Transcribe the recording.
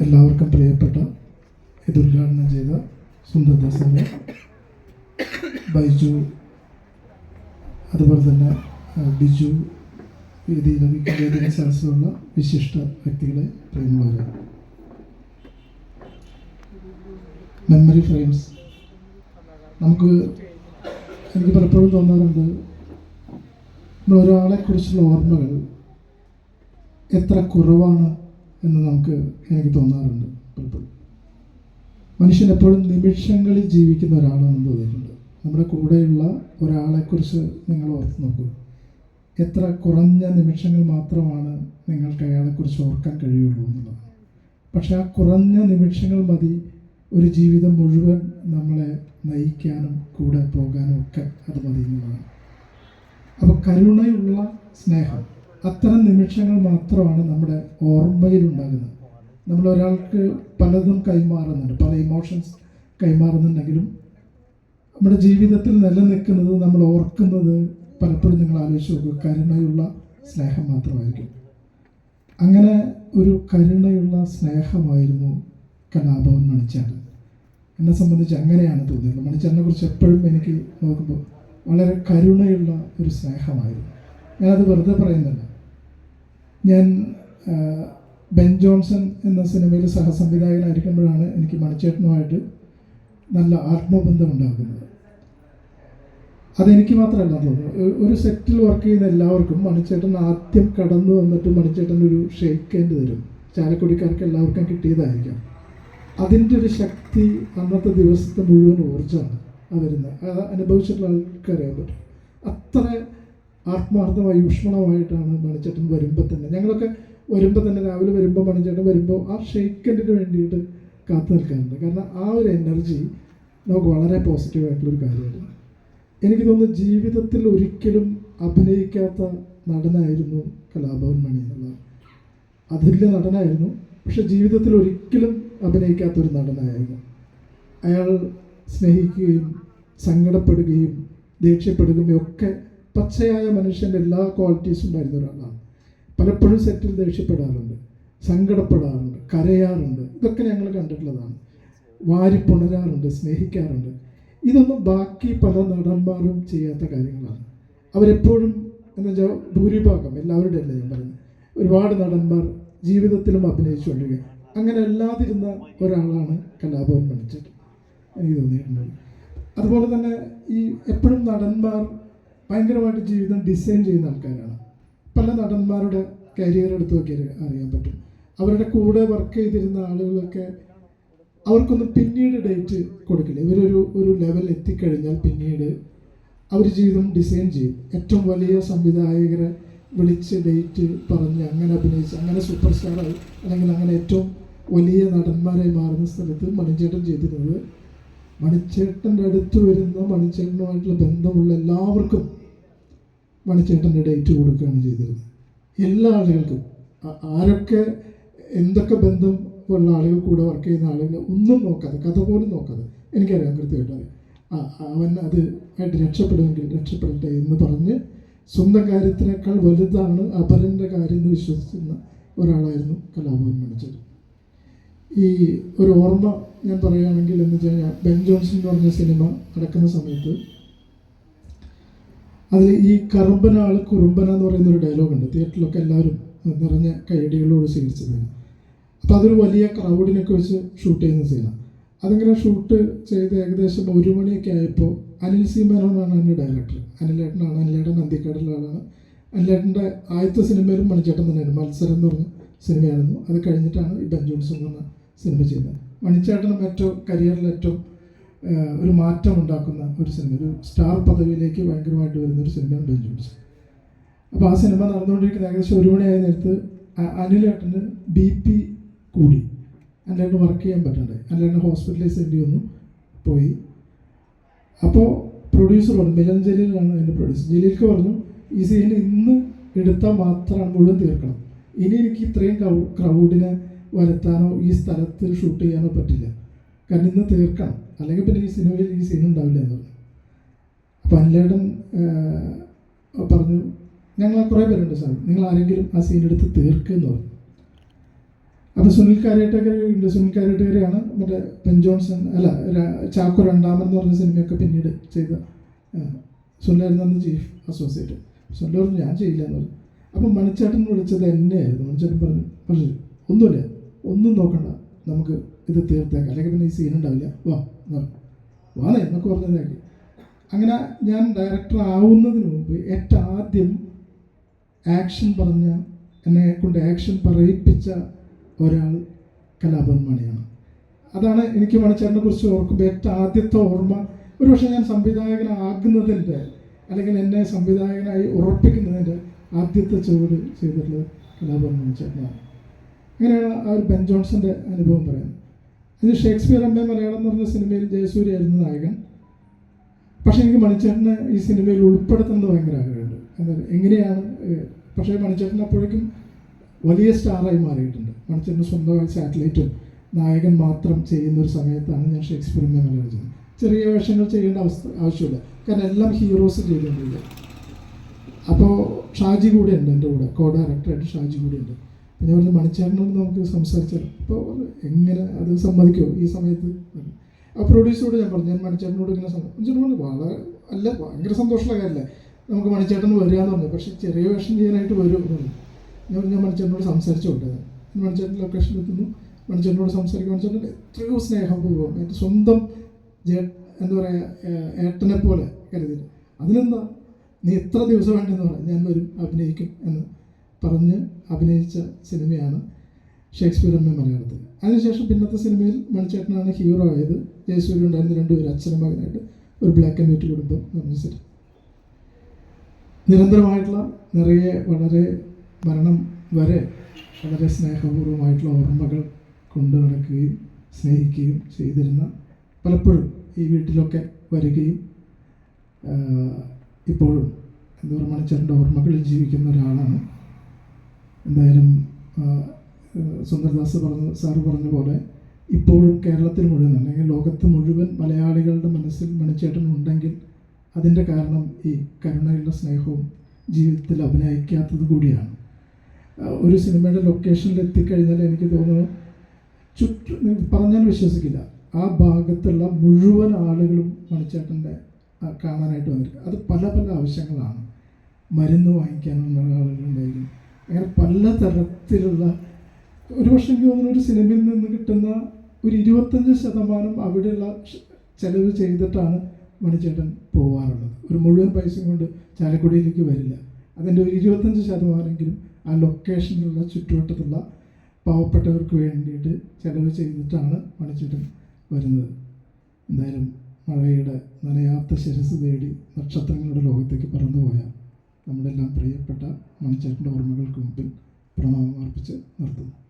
എല്ലാവർക്കും പ്രിയപ്പെട്ട ഇത് ഉദ്ഘാടനം ചെയ്ത സുന്ദർദാസിനെ ബൈജു അതുപോലെ തന്നെ ബിജു വേദിയിലെ സദസ്സിലുള്ള വിശിഷ്ട വ്യക്തികളെ പ്രേമിക്കുന്നു മെമ്മറി ഫ്രെയിംസ് നമുക്ക് എനിക്ക് പലപ്പോഴും തോന്നാറുണ്ട് നമ്മൾ ഒരാളെ കുറിച്ചുള്ള ഓർമ്മകൾ എത്ര കുറവാണ് എന്ന് നമുക്ക് എനിക്ക് തോന്നാറുണ്ട് പലപ്പോഴും. മനുഷ്യൻ എപ്പോഴും നിമിഷങ്ങളിൽ ജീവിക്കുന്ന ഒരാളാണെന്ന് തോന്നിയിട്ടുണ്ട്. നമ്മുടെ കൂടെയുള്ള ഒരാളെക്കുറിച്ച് നിങ്ങൾ ഓർത്ത് നോക്കൂ. എത്ര കുറഞ്ഞ നിമിഷങ്ങൾ മാത്രമാണ് നിങ്ങൾക്ക് അയാളെക്കുറിച്ച് ഓർക്കാൻ കഴിയുള്ളൂ എന്നുള്ളത്. പക്ഷേ ആ കുറഞ്ഞ നിമിഷങ്ങൾ മതി ഒരു ജീവിതം മുഴുവൻ നമ്മളെ നയിക്കാനും കൂടെ പോകാനും ഒക്കെ അത് മതി എന്നുള്ളതാണ്. അപ്പോൾ കരുണയുള്ള സ്നേഹം. അത്തരം നിമിഷങ്ങൾ മാത്രമാണ് നമ്മുടെ ഓർമ്മയിൽ ഉണ്ടാകുന്നത് നമ്മൾ ഒരാൾക്ക് പലതും കൈമാറുന്നുണ്ട്. പല ഇമോഷൻസ് കൈമാറുന്നുണ്ടെങ്കിലും നമ്മുടെ ജീവിതത്തിൽ നിലനിൽക്കുന്നത് നമ്മൾ ഓർക്കുന്നത് പലപ്പോഴും നിങ്ങൾ ആലോചിച്ച് നോക്കുക കരുണയുള്ള സ്നേഹം മാത്രമായിരിക്കും. അങ്ങനെ ഒരു കരുണയുള്ള സ്നേഹമായിരുന്നു കലാഭവൻ മണിച്ചാട്ടൻ. എന്നെ സംബന്ധിച്ച് അങ്ങനെയാണ് തോന്നിയത്. മണിച്ചാട്ടനെ കുറിച്ച് എപ്പോഴും എനിക്ക് നോക്കുമ്പോൾ വളരെ കരുണയുള്ള ഒരു സ്നേഹമായിരുന്നു. ഞാനത് വെറുതെ പറയുന്നില്ല. ഞാൻ ബെൻ ജോൺസൺ എന്ന സിനിമയിൽ സഹസംവിധായകനായിരിക്കുമ്പോഴാണ് എനിക്ക് മണിച്ചേട്ടനുമായിട്ട് നല്ല ആത്മബന്ധം ഉണ്ടാകുന്നത് അതെനിക്ക് മാത്രമല്ല തോന്നുന്നു ഒരു സെറ്റിൽ വർക്ക് ചെയ്യുന്ന എല്ലാവർക്കും മണിച്ചേട്ടൻ ആദ്യം കടന്നു വന്നിട്ട് മണിച്ചേട്ടൻ ഒരു ഷെയ്ക്ക് ഹാൻഡ് തരും ചാലക്കുടിക്കാർക്ക് എല്ലാവർക്കും കിട്ടിയതായിരിക്കാം. അതിന്റെ ഒരു ശക്തി അന്നത്തെ ദിവസത്തെ മുഴുവൻ ഊർജമാണ്. വരുന്നത്. അത് അനുഭവിച്ചിട്ടുള്ള ആൾക്കറിയാൻ പറ്റും അത്ര ആത്മാർത്ഥമായി ഊഷ്മളമായിട്ടാണ് മണിച്ചേട്ടൻ വരുമ്പോൾ തന്നെ. ഞങ്ങളൊക്കെ വരുമ്പോൾ തന്നെ രാവിലെ വരുമ്പോൾ മണിച്ചേട്ടൻ വരുമ്പോൾ ആ ഷെയ്ക്കൻഡിന് വേണ്ടിയിട്ട് കാത്തു നിൽക്കാറുണ്ട്. കാരണം ആ ഒരു എനർജി നമുക്ക് വളരെ പോസിറ്റീവായിട്ടുള്ളൊരു കാര്യമായിരുന്നു എനിക്ക് തോന്നുന്നു ജീവിതത്തിൽ ഒരിക്കലും അഭിനയിക്കാത്ത നടനായിരുന്നു കലാഭവൻ മണി എന്നുള്ളത്. അതിലെ നടനായിരുന്നു. പക്ഷെ ജീവിതത്തിൽ ഒരിക്കലും അഭിനയിക്കാത്ത ഒരു നടനായിരുന്നു. അയാൾ സ്നേഹിക്കുകയും സങ്കടപ്പെടുകയും ദേഷ്യപ്പെടുകയും ഒക്കെ പച്ചയായ മനുഷ്യന്റെ എല്ലാ ക്വാളിറ്റീസും ഉണ്ടായിരുന്ന ഒരാളാണ്. പലപ്പോഴും സെറ്റിൽ ദേഷ്യപ്പെടാറുണ്ട് സങ്കടപ്പെടാറുണ്ട് കരയാറുണ്ട്. ഇതൊക്കെ ഞങ്ങൾ കണ്ടിട്ടുള്ളതാണ്. വാരിപ്പുണരാറുണ്ട് സ്നേഹിക്കാറുണ്ട്. ഇതൊന്നും ബാക്കി പല നടന്മാരും ചെയ്യാത്ത കാര്യങ്ങളാണ്. അവരെപ്പോഴും എന്ന് വെച്ചാൽ ഭൂരിഭാഗം എല്ലാവരുടെ അല്ല ഞാൻ പറയുന്നത്? ഒരുപാട് നടന്മാർ ജീവിതത്തിലും അഭിനയിച്ചുകൊണ്ടിരിക്കുക അങ്ങനെ അല്ലാതിരുന്ന ഒരാളാണ് കലാഭവൻ മണിച്ചേട്ടൻ. എനിക്ക് തോന്നിയിട്ടുണ്ട് അതുപോലെ തന്നെ ഈ എപ്പോഴും നടന്മാർ ഭയങ്കരമായിട്ട് ജീവിതം ഡിസൈൻ ചെയ്യുന്ന ആൾക്കാരാണ്. പല നടന്മാരുടെ കരിയർ എടുത്ത് നോക്കിയാൽ അറിയാൻ പറ്റും. അവരുടെ കൂടെ വർക്ക് ചെയ്തിരുന്ന ആളുകളൊക്കെ അവർക്കൊന്നും പിന്നീട് ഡേറ്റ് കൊടുക്കില്ല. ഇവരൊരു ഒരു ലെവൽ എത്തിക്കഴിഞ്ഞാൽ പിന്നീട് അവർ ജീവിതം ഡിസൈൻ ചെയ്യും. ഏറ്റവും വലിയ സംവിധായകരെ വിളിച്ച് ഡേറ്റ് പറഞ്ഞ് അങ്ങനെ അഭിനയിച്ച് അങ്ങനെ സൂപ്പർ സ്റ്റാറായി അല്ലെങ്കിൽ അങ്ങനെ ഏറ്റവും വലിയ നടന്മാരായി മാറുന്ന സ്ഥലത്ത് മണിച്ചേട്ടൻ ചെയ്തിരുന്നത്. മണിച്ചേട്ടന്റെ അടുത്ത് വരുന്ന മണിച്ചേട്ടനുമായിട്ടുള്ള ബന്ധമുള്ള എല്ലാവർക്കും മണിച്ചേട്ടന്റെ ഡേറ്റ് കൊടുക്കുകയാണ് ചെയ്തിരുന്നത്. എല്ലാ ആളുകൾക്കും ആരൊക്കെ എന്തൊക്കെ ബന്ധം ഉള്ള ആളുകൾ കൂടെ വർക്ക് ചെയ്യുന്ന ആളുകൾ ഒന്നും നോക്കാതെ കഥ പോലും നോക്കാതെ എനിക്കറിയാം കൃത്യമായിട്ട് അവൻ അത് ആയിട്ട് രക്ഷപ്പെടുമെങ്കിൽ രക്ഷപ്പെടട്ടെ എന്ന് പറഞ്ഞ് സ്വന്തം കാര്യത്തിനേക്കാൾ വലുതാണ് അപരന്റെ കാര്യം എന്ന് വിശ്വസിക്കുന്ന ഒരാളായിരുന്നു കലാഭവൻ മണിച്ചത് ഈ ഒരു ഓർമ്മ ഞാൻ പറയുകയാണെങ്കിൽ എന്ന് വെച്ച് കഴിഞ്ഞാൽ ബെൻ ജോൺസൺ എന്ന് പറഞ്ഞ സിനിമ നടക്കുന്ന സമയത്ത് അതിൽ ഈ കറുമ്പനാൾ കുറുമ്പന എന്ന് പറയുന്ന ഒരു ഡയലോഗ് ഉണ്ട് തിയേറ്ററിലൊക്കെ എല്ലാവരും നിറഞ്ഞ കൈയടികളോട് സ്വീകരിച്ചതാണ്. അപ്പോൾ അതൊരു വലിയ ക്രൗഡിനൊക്കെ വെച്ച് ഷൂട്ട് ചെയ്യുന്ന സീനാണ് അതിങ്ങനെ ഷൂട്ട് ചെയ്ത് ഏകദേശം ഒരു മണിയൊക്കെ ആയപ്പോൾ അനിൽ സി മേനോനാണ് അതിന്റെ ഡയറക്ടർ അനിലേട്ടനാണ് അനിലേട്ടൻ നന്ദിക്കാടുള്ള ആളാണ്. അനിലേട്ടന്റെ ആദ്യത്തെ സിനിമയിലും മണിച്ചേട്ടൻ തന്നെയാണ് മത്സരം എന്ന് പറഞ്ഞ സിനിമയായിരുന്നു. അത് കഴിഞ്ഞിട്ടാണ് ഈ ബെൻ ജോൺസൺ എന്ന് പറഞ്ഞ സിനിമ ചെയ്തത്. മണിച്ചേട്ടനും ഏറ്റവും കരിയറിൽ ഏറ്റവും ഒരു മാറ്റം ഉണ്ടാക്കുന്ന ഒരു സിനിമ. ഒരു സ്റ്റാർ പദവിയിലേക്ക് ഭയങ്കരമായിട്ട് വരുന്ന ഒരു സിനിമയാണ് ജോൺസൺ അപ്പോൾ ആ സിനിമ നടന്നുകൊണ്ടിരിക്കുന്ന ഏകദേശം ഒരു മണിയായ നേരത്ത് അനിലേട്ടന് ബി പി കൂടി. അനിലേട്ടന് വർക്ക് ചെയ്യാൻ പറ്റണ്ടേ? അനിലേട്ടന് ഹോസ്പിറ്റലൈസ് ചെയ്യേണ്ടി വന്നു പോയി. അപ്പോൾ പ്രൊഡ്യൂസർ പറഞ്ഞു മിലൻ ജലീലാണ് അതിന്റെ പ്രൊഡ്യൂസർ ജലീൽക്ക് പറഞ്ഞു ഈ സീൻ ഇന്ന് എടുത്താൽ മാത്രമാണ് മുഴുവൻ തീർക്കണം. ഇനി എനിക്ക് ഇത്രയും ക്രൗഡിനെ വരുത്താനോ ഈ സ്ഥലത്ത് ഷൂട്ട് ചെയ്യാനോ പറ്റില്ല. കാരണം ഇന്ന് തീർക്കണം അല്ലെങ്കിൽ പിന്നെ ഈ സിനിമയിൽ ഈ സീൻ ഉണ്ടാവില്ല എന്ന് പറഞ്ഞു. അപ്പോൾ അനിലേടൻ പറഞ്ഞു ഞങ്ങൾ കുറേ പേരുണ്ട് സാർ. നിങ്ങൾ ആരെങ്കിലും ആ സീൻ എടുത്ത് തീർക്കുമെന്ന് പറഞ്ഞു. അപ്പോൾ സുനിൽ കാരേട്ടക്കര ഉണ്ട്. സുനിൽ കാരേട്ടക്കരയാണ് മറ്റേ പെൻ ജോൺസൺ അല്ല ചാക്കോ രണ്ടാമൻ എന്ന് പറഞ്ഞ സിനിമയൊക്കെ പിന്നീട് ചെയ്ത സുനിലായിരുന്നു അന്ന് ചീഫ് അസോസിയേറ്റ് സുനിൽ പറഞ്ഞു ഞാൻ ചെയ്യില്ല എന്ന് പറഞ്ഞു. അപ്പം മണിച്ചേട്ടൻ വിളിച്ചത് എന്നെയായിരുന്നു. മണിച്ചേട്ടൻ പറഞ്ഞു പറഞ്ഞു ഒന്നുമില്ല. ഒന്നും നോക്കണ്ട. നമുക്ക് ഇത് തീർത്തേക്കാം. അല്ലെങ്കിൽ പിന്നെ ഈ സീൻ ഉണ്ടാവില്ല. വാ വാന്നേ എന്നൊക്കെ പറഞ്ഞതാക്കി അങ്ങനെ ഞാൻ ഡയറക്ടർ ആവുന്നതിന് മുമ്പ് ഏറ്റവും ആദ്യം ആക്ഷൻ പറഞ്ഞ എന്നെ കൊണ്ട് ആക്ഷൻ പറയിപ്പിച്ച ഒരാൾ കലാഭവൻ മണിയാണ്. അതാണ് എനിക്ക് മണിച്ചേട്ടനെ കുറിച്ച് ഓർക്കുമ്പോൾ ഏറ്റവും ആദ്യത്തെ ഓർമ്മ. ഒരുപക്ഷെ ഞാൻ സംവിധായകനാകുന്നതിന്റെ അല്ലെങ്കിൽ എന്നെ സംവിധായകനായി ഉറപ്പിക്കുന്നതിന്റെ ആദ്യത്തെ ചുവട് ചെയ്തിട്ടുള്ളത് കലാഭവൻ മണിച്ചേട്ടനാണ്. അങ്ങനെയാണ് ആ ഒരു ബെൻ ജോൺസന്റെ അനുഭവം പറയുന്നത്. ഇത് ഷേക്സ്പിയർ അമ്മ മലയാളം എന്ന് പറഞ്ഞ സിനിമയിൽ ജയസൂര്യ ആയിരുന്നു നായകൻ. പക്ഷേ എനിക്ക് മണിച്ചേട്ടനെ ഈ സിനിമയിൽ ഉൾപ്പെടുത്തുന്നത് ഭയങ്കര ആഗ്രഹമുണ്ട്. എന്താ എങ്ങനെയാണ് പക്ഷേ മണിച്ചേട്ടൻ അപ്പോഴേക്കും വലിയ സ്റ്റാറായി മാറിയിട്ടുണ്ട്. മണിച്ചേട്ടന് സ്വന്തമായി സാറ്റലൈറ്റും നായകൻ മാത്രം ചെയ്യുന്ന ഒരു സമയത്താണ് ഞാൻ ഷേക്സ്പിയർ അമ്മ മലയാളം ചെയ്യുന്നത്. ചെറിയ വേഷങ്ങൾ ചെയ്യേണ്ട അവസ്ഥ ആവശ്യമില്ല. കാരണം എല്ലാം ഹീറോസ് ചെയ്തിട്ടുണ്ട് അപ്പോൾ ഷാജി കൂടെ ഉണ്ട് എന്റെ കൂടെ. കോ ഡയറക്ടറായിട്ട് ഷാജി കൂടെ ഉണ്ട് പറഞ്ഞു മണിച്ചേട്ടനോട് നമുക്ക് സംസാരിച്ചാൽ അപ്പോൾ എങ്ങനെ അത് സമ്മതിക്കുമോ ഈ സമയത്ത്? ആ പ്രൊഡ്യൂസറോട് ഞാൻ പറഞ്ഞു ഞാൻ മണിച്ചേട്ടനോട് ഇങ്ങനെ മണിച്ചേട്ടൻ വളരെ അല്ല ഭയങ്കര സന്തോഷമുള്ള കാര്യമല്ലേ? നമുക്ക് മണിച്ചേട്ടൻ വരിക എന്ന് പറഞ്ഞു. പക്ഷേ ചെറിയ വേഷം ചെയ്യാനായിട്ട് വരും. എന്ന് ഞാൻ പറഞ്ഞു, ഞാൻ മണിച്ചേട്ടനോട് സംസാരിച്ചോട്ടെ മണിച്ചേട്ടൻ ലൊക്കേഷനിൽ എത്തുന്നു. മണിച്ചേട്ടനോട് സംസാരിക്കുക മണിച്ചേട്ടൻ എത്രയോ സ്നേഹപൂർവം എന്റെ സ്വന്തം ജേ എന്താ പറയുക ഏട്ടനെ പോലെ കരുതി അതിനെന്താ? നീ എത്ര ദിവസം വേണ്ടെന്ന് പറഞ്ഞു ഞാൻ വരും അഭിനയിക്കും എന്ന് പറഞ്ഞ് അഭിനയിച്ച സിനിമയാണ് ഷേക്സ്പിയർ എന്ന മലയാളത്തിൽ. അതിനുശേഷം പിന്നത്തെ സിനിമയിൽ മണിച്ചേട്ടനാണ് ഹീറോ ആയത്. ജയസൂര്യ ഉണ്ടായിരുന്ന രണ്ടുപേരും അച്ഛനും മകനായിട്ട് ഒരു ബ്ലാക്ക് ആൻഡ് വൈറ്റ് കുടുംബം നിർമ്മിച്ച സിനിമ നിരന്തരമായിട്ടുള്ള നിറയെ വളരെ മരണം വരെ വളരെ സ്നേഹപൂർവമായിട്ടുള്ള ഓർമ്മകൾ കൊണ്ടു നടക്കുകയും സ്നേഹിക്കുകയും ചെയ്തിരുന്ന പലപ്പോഴും ഈ വീട്ടിലൊക്കെ വരികയും ഇപ്പോഴും എന്താ പറയുക ഓർമ്മകളിൽ ജീവിക്കുന്ന ഒരാളാണ് എന്തായാലും സുന്ദർദാസ് പറഞ്ഞ സാറ് പറഞ്ഞ പോലെ ഇപ്പോഴും കേരളത്തിൽ മുഴുവൻ അല്ലെങ്കിൽ ലോകത്ത് മുഴുവൻ മലയാളികളുടെ മനസ്സിൽ മണിച്ചേട്ടൻ ഉണ്ടെങ്കിൽ അതിന്റെ കാരണം ഈ കരുണയുടെ സ്നേഹവും ജീവിതത്തിൽ അഭിനയിക്കാത്തത് കൂടിയാണ്. ഒരു സിനിമയുടെ ലൊക്കേഷനിൽ എത്തിക്കഴിഞ്ഞാൽ എനിക്ക് തോന്നുന്നു ചുറ്റും പറഞ്ഞാൽ വിശ്വസിക്കില്ല ആ ഭാഗത്തുള്ള മുഴുവൻ ആളുകളും മണിച്ചേട്ടന്റെ കാണാനായിട്ട് വന്നിരിക്കും. അത് പല പല ആവശ്യങ്ങളാണ്. മരുന്ന് വാങ്ങിക്കാനുള്ള ആളുകളുണ്ടായിരിക്കും. അങ്ങനെ പല തരത്തിലുള്ള ഒരു പക്ഷേ എനിക്ക് തോന്നുന്നു ഒരു സിനിമയിൽ നിന്ന് കിട്ടുന്ന ഒരു ഇരുപത്തഞ്ച് ശതമാനം അവിടെയുള്ള ചിലവ് ചെയ്തിട്ടാണ് മണിച്ചേട്ടൻ പോവാറുള്ളത്. ഒരു മുഴുവൻ പൈസയും കൊണ്ട് ചാലക്കുടിയിലേക്ക് വരില്ല. അതിന്റെ ഒരു ഇരുപത്തഞ്ച് ശതമാനമെങ്കിലും ആ ലൊക്കേഷനിലുള്ള ചുറ്റുവട്ടത്തുള്ള പാവപ്പെട്ടവർക്ക് വേണ്ടിയിട്ട് ചിലവ് ചെയ്തിട്ടാണ് മണിച്ചേട്ടൻ വരുന്നത്. എന്തായാലും മഴയുടെ നനയാത്ത ശിരസ് തേടി നക്ഷത്രങ്ങളുടെ ലോകത്തേക്ക് നമ്മുടെ എല്ലാം പ്രിയപ്പെട്ട മണിച്ചേട്ടന്റെ ഓർമ്മകൾക്ക് മുമ്പിൽ പ്രണാമം അർപ്പിച്ച് നിർത്തുന്നു.